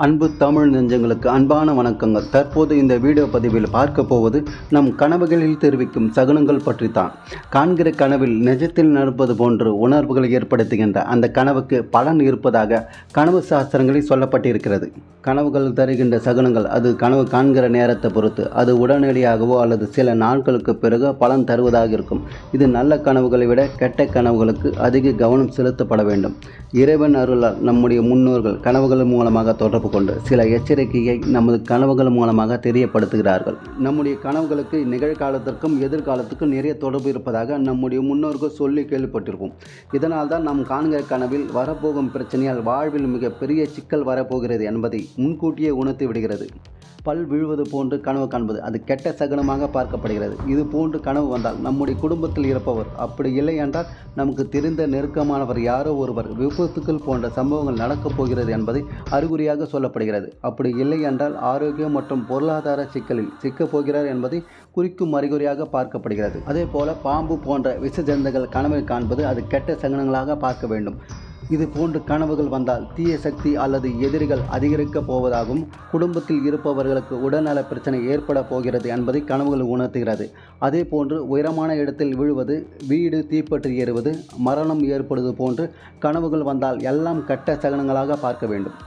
அன்பு தமிழ் நெஞ்சங்களுக்கு அன்பான வணக்கங்கள். தற்போது இந்த வீடியோ பதிவில் பார்க்க போவது நம் கனவுகளில் தெரிவிக்கும் சகுனங்கள் பற்றித்தான். காண்கிற கனவில் நிஜத்தில் நடப்பது போன்று உணர்வுகளை ஏற்படுத்துகின்ற அந்த கனவுக்கு பலன் இருப்பதாக கனவு சாஸ்திரங்களில் சொல்லப்பட்டிருக்கிறது. கனவுகள் தருகின்ற சகுனங்கள் அது கனவு காண்கிற நேரத்தை பொறுத்து அது உடனடியாகவோ அல்லது சில நாட்களுக்கு பிறகு பலன் தருவதாக இருக்கும். இது நல்ல கனவுகளை விட கெட்ட கனவுகளுக்கு அதிக கவனம் செலுத்தப்பட வேண்டும். இறைவன் அருளால் நம்முடைய முன்னோர்கள் கனவுகள் மூலமாக தொடர்பு கொண்டு சில எச்சரிக்கையை நமது கனவுகள் மூலமாக தெரியப்படுத்துகிறார்கள். நம்முடைய கனவுகளுக்கு நிகழ்காலத்திற்கும் எதிர்காலத்துக்கும் நிறைய தொடர்பு இருப்பதாக நம்முடைய முன்னோர்கள் சொல்லி கேள்விப்பட்டிருப்போம். இதனால் தான் நாம் காண்கிற கனவில் வரப்போகும் பிரச்சனையால் வாழ்வில் மிகப்பெரிய சிக்கல் வரப்போகிறது என்பதை முன்கூட்டியே உணர்த்தி விடுகிறது. பல் விழுவது போன்று கனவு காண்பது. அது கெட்ட சகுனமாக பார்க்கப்படுகிறது. இது போன்று கனவு வந்தால் நம்முடைய குடும்பத்தில் இருப்பவர் அப்படி இல்லை என்றால் நமக்கு தெரிந்த நெருக்கமானவர் யாரோ ஒருவர் விபத்துக்கள் போன்ற சம்பவங்கள் நடக்கப் போகிறது என்பதை அறிகுறியாக சொல்லப்படுகிறது. அப்படி இல்லை என்றால் ஆரோக்கியம் மற்றும் பொருளாதார சிக்கலில் சிக்கப் போகிறார் என்பதை குறிக்கும் அறிகுறியாக பார்க்கப்படுகிறது. அதே போல பாம்பு போன்ற விஷ ஜந்துகள் கனவை காண்பது அது கெட்ட சகுனங்களாக பார்க்க வேண்டும். இது போன்று கனவுகள் வந்தால் தீய சக்தி அல்லது எதிரிகள் அதிகரிக்கப் போவதாகவும் குடும்பத்தில் இருப்பவர்களுக்கு உடல்நல பிரச்சனை ஏற்பட போகிறது என்பதை கனவுகள் உணர்த்துகிறது. அதே போன்று உயரமான இடத்தில் விழுவது வீடு தீப்பற்றி ஏறுவது மரணம் ஏற்படுவது போன்று கனவுகள் வந்தால் எல்லாம் கட்ட சகனங்களாக பார்க்க வேண்டும்.